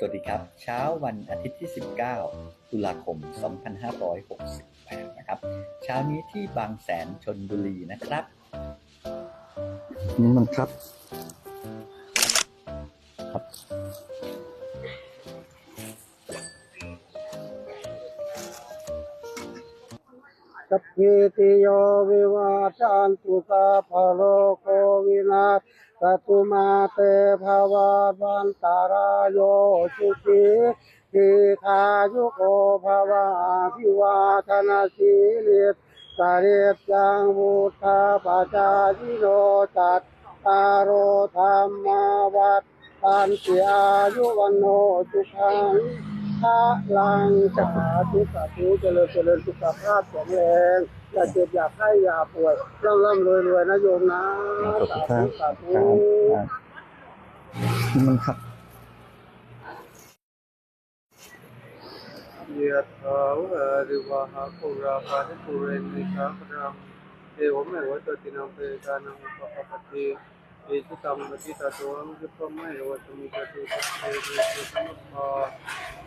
สวัสดีครับ เช้าวันอาทิตย์ที่ 19 ตุลาคม 2568 นะครับ เช้านี้ที่บางแสนชนบุรีนะครับนี่มันครับครับ สัพพิติโยวิวาจันตุสัพพะโลกโควินาศ สตุมาเตภวาวันตารายโยสุขีทีคายุโกภวะอภิวาทนาสีลิสสาเรจังวุธาปัจจายิโนจัตตารโอธรรมาวัฏตันติอายุวันโนสุขังพระลังสาธุสาธุเจริญเจริญสุขภาพแข็งแรง อย่าเจ็บอย่าไข้อย่าป่วยร่ำร่ำรวยรวยนะโยมนะขอบคุณคสารับธุสาธุครับนี่มันครับยะถาวะริวหาปุราภานิปุเรนนิสาครังเอวเมวะตตินังเปตานังอุปปปติเอจิตังปฏิตาตัวงยุปะเมวะตมิจตุสัพเพเรตุสัมมปา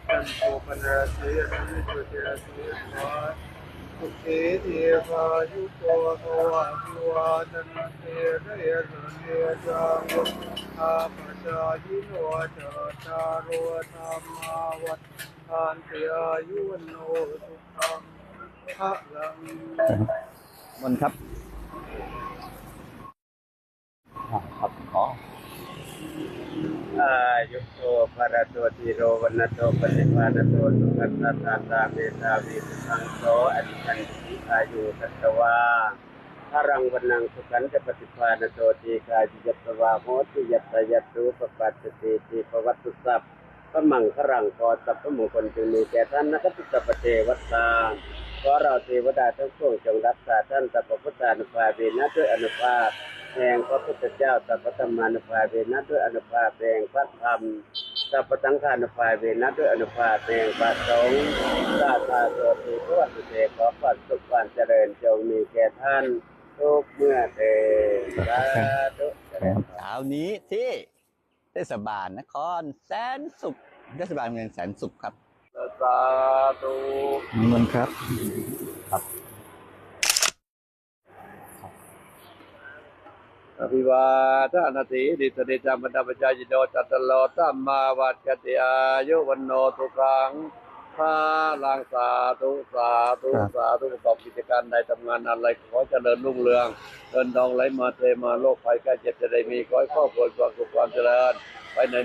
จันโทปนราเสยะนิโสติราเสยะวา สุขีเทวายุโตภวะพิวาทนาเทเยะสันเนจังอาปจายิโนจัตารโอธรรมาวัฏทานติอายุวันโนสุขังพระลังมันครับอ่าครับขอ อา ยุโตภรโตติโรวันโตปฏิภาณโตสุขัสสะตาตาเมตาวิสังโตอธิคันติอายุสัตวาพรังวันนังสุขันจะปฏิภาณโตทีกาจิยัตวาโหติยัตยัตตุปปัตติทีปวัตตุสัพพะมังครังขอสัพพมงคลจึงมีแก่ท่านนักติตปเทวตาขอเราเทวดาทั้งปวงจงรักษาท่านสัพพุทธานุภาเวนะด้วยอนุภาพ แห่งพระพุทธเจ้าสัพพธรรมานุภาเวนะด้วยอนุภาพแห่งพระธรรมสัพพสังฆานุภาเวนะด้วยอนุภาพแห่งพระสงฆ์สาธาโสติพระวัตถุเตขอความสุขความเจริญจงมีแก่ท่านทุกเมื่อเถิดสาธุเช้านี้ที่เทศบาลนครแสนสุขเทศบาลเมืองแสนสุขครับสาธุนี่มันครับ อภิวาทานาติดิสเดจามันดาปจายโนจัตตโลตัมมาวัจจติอายุวันโนทุขังพาลังสาธุสาธุครับสาธุประกอบกิจการใดทำงานอะไรขอเจริญรุ่งเรืองเงินทองไหลมาเทมาโรคภัยแก้เจ็บจะได้มีขอให้ครอบครัวความสุขความเจริญไปไหน